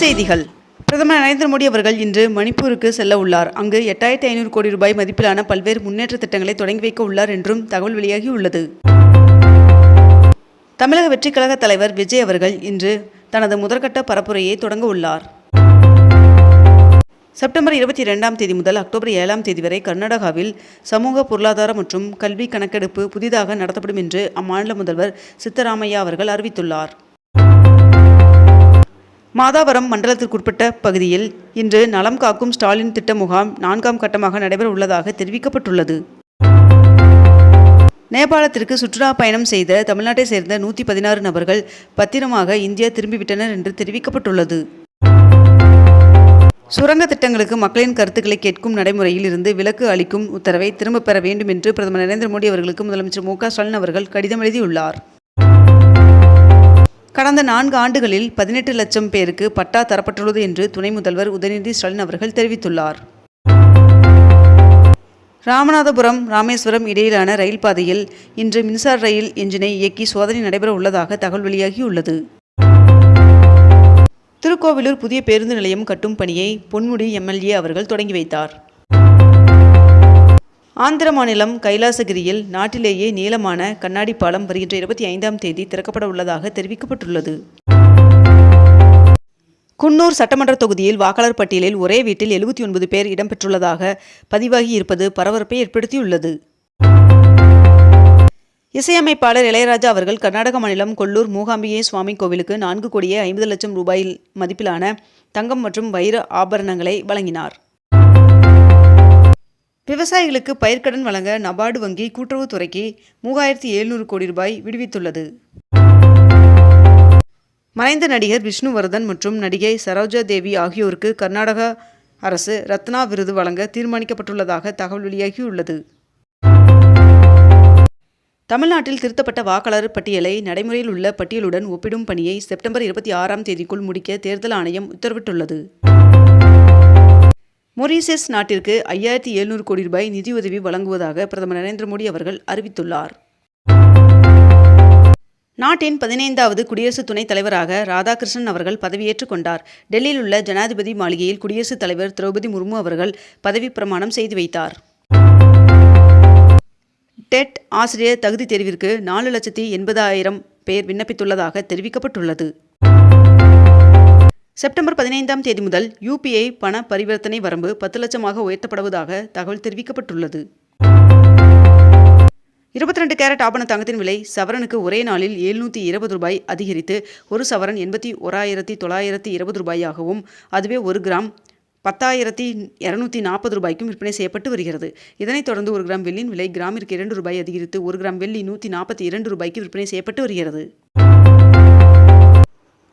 செய்திகள். பிரதமர் நரேந்திர மோடி அவர்கள் இன்று மணிப்பூருக்கு செல்ல உள்ளார். அங்கு எட்டாயிரத்தி ஐநூறு கோடி ரூபாய் மதிப்பிலான பல்வேறு முன்னேற்ற திட்டங்களை தொடங்கி வைக்க உள்ளார் என்றும் தகவல் வெளியாகியுள்ளது தமிழக வெற்றிக் கழக தலைவர் விஜய் அவர்கள் இன்று தனது முதற்கட்ட பரப்புரையை தொடங்க உள்ளார். செப்டம்பர் இருபத்தி இரண்டாம் தேதி முதல் அக்டோபர் ஏழாம் தேதி வரை கர்நாடகாவில் சமூக பொருளாதார மற்றும் கல்வி கணக்கெடுப்பு புதிதாக நடத்தப்படும் என்று அம்மாநில முதல்வர் சித்தராமையா அவர்கள் அறிவித்துள்ளார். மாதாவரம் மண்டலத்திற்குட்பட்ட பகுதியில் இன்று நலம் காக்கும் ஸ்டாலின் திட்ட முகாம் நான்காம் கட்டமாக நடைபெற உள்ளதாக தெரிவிக்கப்பட்டுள்ளது. நேபாளத்திற்கு சுற்றுலா பயணம் செய்த தமிழ்நாட்டை சேர்ந்த நூற்றி பதினாறு நபர்கள் பத்திரமாக இந்தியா திரும்பிவிட்டனர் என்று தெரிவிக்கப்பட்டுள்ளது. சுரங்க திட்டங்களுக்கு மக்களின் கருத்துக்களை கேட்கும் நடைமுறையில் இருந்து விலக்கு அளிக்கும் உத்தரவை திரும்பப் பெற வேண்டும் என்று பிரதமர் நரேந்திர மோடி அவர்களுக்கு முதலமைச்சர் மு க ஸ்டாலின் அவர்கள் கடிதம் எழுதியுள்ளார். கடந்த நான்கு ஆண்டுகளில் பதினெட்டு லட்சம் பேருக்கு பட்டா தரப்பட்டுள்ளது என்று துணை முதல்வர் உதயநிதி ஸ்டாலின் அவர்கள் தெரிவித்துள்ளார். ராமநாதபுரம் ராமேஸ்வரம் இடையிலான ரயில் பாதையில் இன்று மின்சார ரயில் எஞ்சினை இயக்கி சோதனை நடைபெற உள்ளதாக தகவல் வெளியாகியுள்ளது. திருக்கோவிலூர் புதிய பேருந்து நிலையம் கட்டும் பணியை பொன்முடி எம்எல்ஏ அவர்கள் தொடங்கி வைத்தார். ஆந்திர மாநிலம் கைலாசகிரியில் நாட்டிலேயே நீளமான கண்ணாடி பாலம் வருகின்ற இருபத்தி ஐந்தாம் தேதி திறக்கப்பட உள்ளதாக தெரிவிக்கப்பட்டுள்ளது. குன்னூர் சட்டமன்ற தொகுதியில் வாக்காளர் பட்டியலில் ஒரே வீட்டில் எழுபத்தி ஒன்பது பேர் இடம்பெற்றுள்ளதாக பதிவாகி இருப்பது பரபரப்பை ஏற்படுத்தியுள்ளது. இசையமைப்பாளர் இளையராஜா அவர்கள் கர்நாடக மாநிலம் கொல்லூர் மூகாம்பிகை சுவாமி கோவிலுக்கு நான்கு கோடியே ஐம்பது லட்சம் ரூபாயில் மதிப்பிலான தங்கம் மற்றும் வைர ஆபரணங்களை வழங்கினார். விவசாயிகளுக்கு பயிர்க்கடன் வழங்க நபார்டு வங்கி கூட்டுறவுத்துறைக்கு மூவாயிரத்தி எழுநூறு கோடி ரூபாய் விடுவித்துள்ளது. மறைந்த நடிகர் விஷ்ணுவர்தன் மற்றும் நடிகை சரோஜா தேவி ஆகியோருக்கு கர்நாடக அரசு ரத்னா விருது வழங்க தீர்மானிக்கப்பட்டுள்ளதாக தகவல் வெளியாகியுள்ளது. தமிழ்நாட்டில் திருத்தப்பட்ட வாக்காளர் பட்டியலை நடைமுறையில் உள்ள பட்டியலுடன் ஒப்பிடும் பணியை செப்டம்பர் இருபத்தி ஆறாம் தேதிக்குள் முடிக்க தேர்தல் ஆணையம் உத்தரவிட்டுள்ளது. மொரீசியஸ் நாட்டிற்கு ஐயாயிரத்தி எழுநூறு கோடி ரூபாய் நிதியுதவி வழங்குவதாக பிரதமர் நரேந்திர மோடி அவர்கள் அறிவித்துள்ளார். நாட்டின் பதினைந்தாவது குடியரசு துணைத் தலைவராக ராதாகிருஷ்ணன் அவர்கள் பதவியேற்றுக் கொண்டார். டெல்லியில் உள்ள ஜனாதிபதி மாளிகையில் குடியரசுத் தலைவர் திரௌபதி முர்மு அவர்கள் பதவி பிரமாணம் செய்து வைத்தார். டெட் ஆசிரியர் தகுதி தேர்விற்கு நாலு லட்சத்தி எண்பதாயிரம் பேர் விண்ணப்பித்துள்ளதாக தெரிவிக்கப்பட்டுள்ளது. செப்டம்பர் பதினைந்தாம் தேதி முதல் யூபிஐ பண பரிவர்த்தனை வரம்பு பத்து லட்சமாக உயர்த்தப்படுவதாக தகவல் தெரிவிக்கப்பட்டுள்ளது. இருபத்தி ரெண்டு கேரட் ஆபண தங்கத்தின் விலை சவரனுக்கு ஒரே நாளில் எழுநூற்றி இருபது ரூபாய் அதிகரித்து ஒரு சவரன் எண்பத்தி ஓராயிரத்தி தொள்ளாயிரத்தி இருபது ரூபாயாகவும் அதுவே ஒரு கிராம் பத்தாயிரத்தி இரநூத்தி நாற்பது ரூபாய்க்கும் விற்பனை செய்யப்பட்டு வருகிறது. இதனைத் தொடர்ந்து ஒரு கிராம் வெள்ளியின் விலை கிராமிற்கு இரண்டு ரூபாய் அதிகரித்து ஒரு கிராம் வெள்ளி நூற்றி நாற்பத்தி இரண்டு ரூபாய்க்கு விற்பனை செய்யப்பட்டு வருகிறது.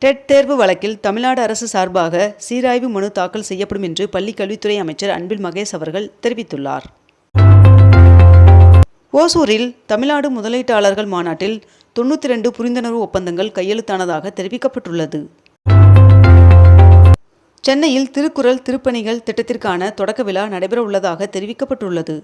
டெட் தேர்வு வழக்கில் தமிழ்நாடு அரசு சார்பாக சீராய்வு மனு தாக்கல் செய்யப்படும் என்று பள்ளிக் கல்வித்துறை அமைச்சர் அன்பில் மகேஷ் அவர்கள் தெரிவித்துள்ளார். ஓசூரில் தமிழ்நாடு முதலீட்டாளர்கள் மாநாட்டில் தொண்ணூற்றி ரெண்டு புரிந்துணர்வு ஒப்பந்தங்கள் கையெழுத்தானதாக தெரிவிக்கப்பட்டுள்ளது. சென்னையில் திருக்குறள் திருப்பணிகள் திட்டத்திற்கான தொடக்க விழா நடைபெற உள்ளதாக தெரிவிக்கப்பட்டுள்ளது.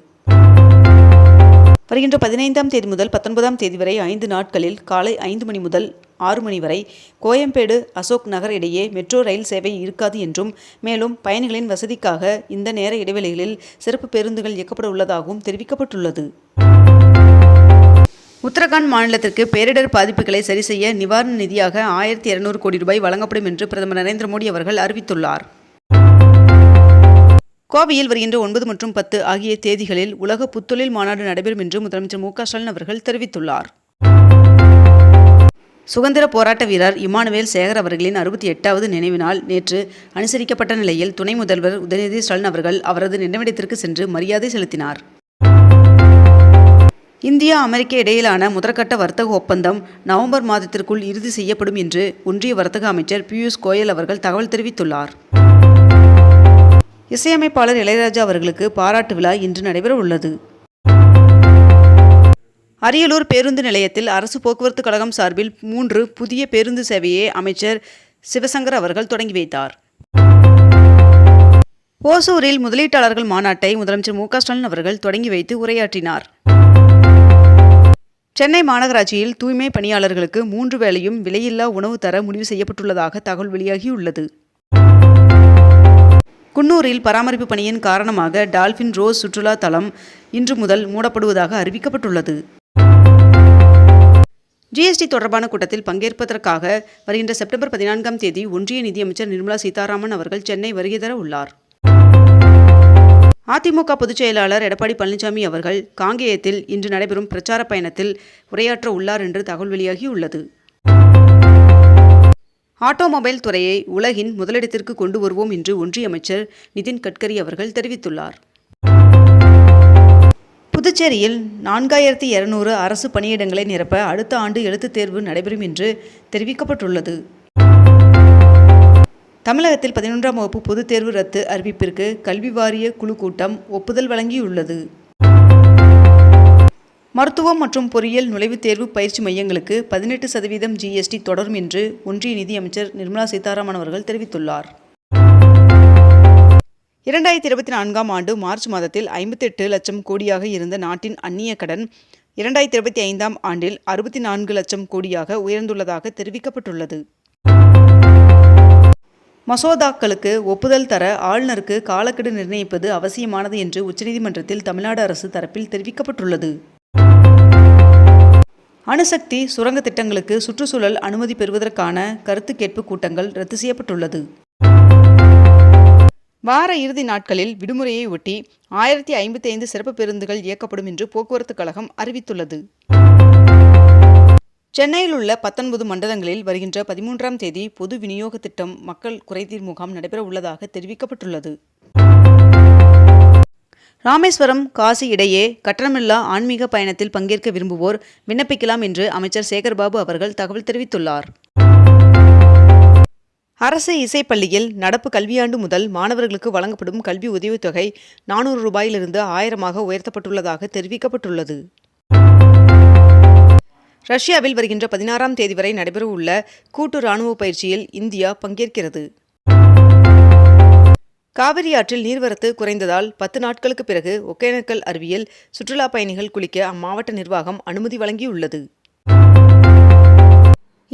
வருகின்ற பதினைந்தாம் தேதி முதல் பத்தொன்பதாம் தேதி வரை ஐந்து நாட்களில் காலை ஐந்து மணி முதல் ஆறு மணி வரை கோயம்பேடு அசோக் நகர் இடையே மெட்ரோ ரயில் சேவை இருக்காது என்றும் மேலும் பயணிகளின் வசதிக்காக இந்த நேர இடைவெளிகளில் சிறப்பு பேருந்துகள் இயக்கப்பட உள்ளதாகவும் தெரிவிக்கப்பட்டுள்ளது. உத்தரகாண்ட் மாநிலத்திற்கு பேரிடர் பாதிப்புகளை சரி செய்ய நிவாரண நிதியாக ஆயிரத்தி இருநூறு கோடி ரூபாய் வழங்கப்படும் என்று பிரதமர் நரேந்திர மோடி அவர்கள் அறிவித்துள்ளார். கோவையில் வருகின்ற ஒன்பது மற்றும் பத்து ஆகிய தேதிகளில் உலக புத்தொழில் மாநாடு நடைபெறும் என்று முதலமைச்சர் மு க ஸ்டாலின் அவர்கள் தெரிவித்துள்ளார். சுதந்திர போராட்ட வீரர் இமானுவேல் சேகர் அவர்களின் அறுபத்தி எட்டாவது நினைவு நாள் நேற்று அனுசரிக்கப்பட்ட நிலையில் துணை முதல்வர் உதயநிதி ஸ்டாலின் அவர்கள் அவரது நினைவிடத்திற்கு சென்று மரியாதை செலுத்தினார். இந்தியா அமெரிக்க இடையிலான முதற்கட்ட வர்த்தக ஒப்பந்தம் நவம்பர் மாதத்திற்குள் இறுதி செய்யப்படும் என்று ஒன்றிய வர்த்தக அமைச்சர் பியூஷ் கோயல் அவர்கள் தகவல் தெரிவித்துள்ளார். இசையமைப்பாளர் இளையராஜா அவர்களுக்கு பாராட்டு விழா இன்று நடைபெற உள்ளது அரியலூர் பேருந்து நிலையத்தில் அரசு போக்குவரத்து கழகம் சார்பில் மூன்று புதிய பேருந்து சேவையை அமைச்சர் சிவசங்கர் அவர்கள் தொடங்கி வைத்தார். ஓசூரில் முதலீட்டாளர்கள் மாநாட்டை முதலமைச்சர் மு ஸ்டாலின் அவர்கள் தொடங்கி வைத்து உரையாற்றினார். சென்னை மாநகராட்சியில் தூய்மை பணியாளர்களுக்கு மூன்று வேளையும் விலையில்லா உணவு தர முடிவு செய்யப்பட்டுள்ளதாக தகவல் வெளியாகியுள்ளது. குன்னூரில் பராமரிப்பு பணியின் காரணமாக டால்பின் ரோஸ் சுற்றுலா தலம் இன்று முதல் மூடப்படுவதாக அறிவிக்கப்பட்டுள்ளது. ஜிஎஸ்டி தொடர்பான கூட்டத்தில் பங்கேற்பதற்காக வருகின்ற செப்டம்பர் பதினான்காம் தேதி ஒன்றிய நிதியமைச்சர் நிர்மலா சீதாராமன் அவர்கள் சென்னை வருகை தர உள்ளார். அதிமுக பொதுச் செயலாளர் எடப்பாடி பழனிசாமி அவர்கள் காங்கேயத்தில் இன்று நடைபெறும் பிரச்சார பயணத்தில் உரையாற்ற உள்ளார் என்று தகவல் வெளியாகியுள்ளது ஆட்டோமொபைல் துறையை உலகின் முதலிடத்திற்கு கொண்டு வருவோம் என்று ஒன்றிய அமைச்சர் நிதின் கட்கரி அவர்கள் தெரிவித்துள்ளார். புதுச்சேரியில் நான்காயிரத்தி இருநூறு அரசு பணியிடங்களை நிரப்ப அடுத்த ஆண்டு எழுத்துத் தேர்வு நடைபெறும் என்று தெரிவிக்கப்பட்டுள்ளது. தமிழகத்தில் பதினொன்றாம் வகுப்பு பொதுத் தேர்வு ரத்து அறிவிப்பிற்கு கல்வி வாரிய குழு கூட்டம் ஒப்புதல் வழங்கியுள்ளது. மருத்துவம் மற்றும் பொறியியல் நுழைவுத் தேர்வு பயிற்சி மையங்களுக்கு பதினெட்டு சதவீதம் ஜிஎஸ்டி தொடரும் என்று ஒன்றிய நிதியமைச்சர் நிர்மலா சீதாராமன் அவர்கள் தெரிவித்துள்ளார். இரண்டாயிரத்தி இருபத்தி நான்காம் ஆண்டு மார்ச் மாதத்தில் ஐம்பத்தெட்டு லட்சம் கோடியாக இருந்த நாட்டின் அந்நிய கடன் இரண்டாயிரத்தி இருபத்தி ஐந்தாம் ஆண்டில் அறுபத்தி நான்கு லட்சம் கோடியாக உயர்ந்துள்ளதாக தெரிவிக்கப்பட்டுள்ளது. மசோதாக்களுக்கு ஒப்புதல் தர ஆளுநருக்கு காலக்கெடு நிர்ணயிப்பது அவசியமானது என்று உச்சநீதிமன்றத்தில் தமிழ்நாடு அரசு தரப்பில் தெரிவிக்கப்பட்டுள்ளது. அணுசக்தி சுரங்க திட்டங்களுக்கு சுற்றுச்சூழல் அனுமதி பெறுவதற்கான கருத்து கேட்பு கூட்டங்கள் ரத்து செய்யப்பட்டுள்ளது. வார இறுதி நாட்களில் விடுமுறையை ஒட்டி ஆயிரத்தி ஐம்பத்தி ஐந்து சிறப்பு பேருந்துகள் இயக்கப்படும் என்று போக்குவரத்து கழகம் அறிவித்துள்ளது. சென்னையில் உள்ள பத்தொன்பது மண்டலங்களில் வருகின்ற பதிமூன்றாம் தேதி பொது விநியோக திட்டம் மக்கள் குறைதீர் முகாம் நடைபெற உள்ளதாக தெரிவிக்கப்பட்டுள்ளது. ராமேஸ்வரம் காசி இடையே கட்டணமில்லா ஆன்மீக பயணத்தில் பங்கேற்க விரும்புவோர் விண்ணப்பிக்கலாம் என்று அமைச்சர் சேகர்பாபு அவர்கள் தகவல் தெரிவித்துள்ளார். அரசு இசைப்பள்ளியில் நடப்பு கல்வியாண்டு முதல் மாணவர்களுக்கு வழங்கப்படும் கல்வி உதவித்தொகை நானூறு ரூபாயிலிருந்து ஆயிரமாக உயர்த்தப்பட்டுள்ளதாக தெரிவிக்கப்பட்டுள்ளது. ரஷ்யாவில் வருகின்ற பதினாறாம் தேதி வரை நடைபெறவுள்ள கூட்டு ராணுவ பயிற்சியில் இந்தியா பங்கேற்கிறது. காவிரி ஆற்றில் நீர்வரத்து குறைந்ததால் பத்து நாட்களுக்கு பிறகு ஒகேனக்கல் அருவியில் சுற்றுலா பயணிகள் குளிக்க அம்மாவட்ட நிர்வாகம் அனுமதி வழங்கியுள்ளது.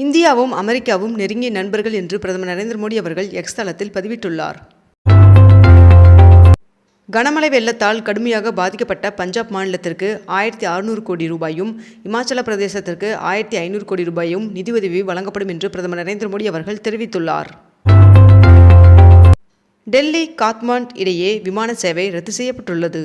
இந்தியாவும் அமெரிக்காவும் நெருங்கிய நண்பர்கள் என்று பிரதமர் நரேந்திர மோடி அவர்கள் எக்ஸ் தளத்தில் பதிவிட்டுள்ளார். கனமழை வெள்ளத்தால் கடுமையாக பாதிக்கப்பட்ட பஞ்சாப் மாநிலத்திற்கு ஆயிரத்தி அறுநூறு கோடி ரூபாயும் இமாச்சல பிரதேசத்திற்கு ஆயிரத்தி ஐநூறு கோடி ரூபாயும் நிதியுதவி வழங்கப்படும் என்று பிரதமர் நரேந்திர மோடி அவர்கள் தெரிவித்துள்ளார். டெல்லி காத்மாண்ட் இடையே விமான சேவை ரத்து செய்யப்பட்டுள்ளது.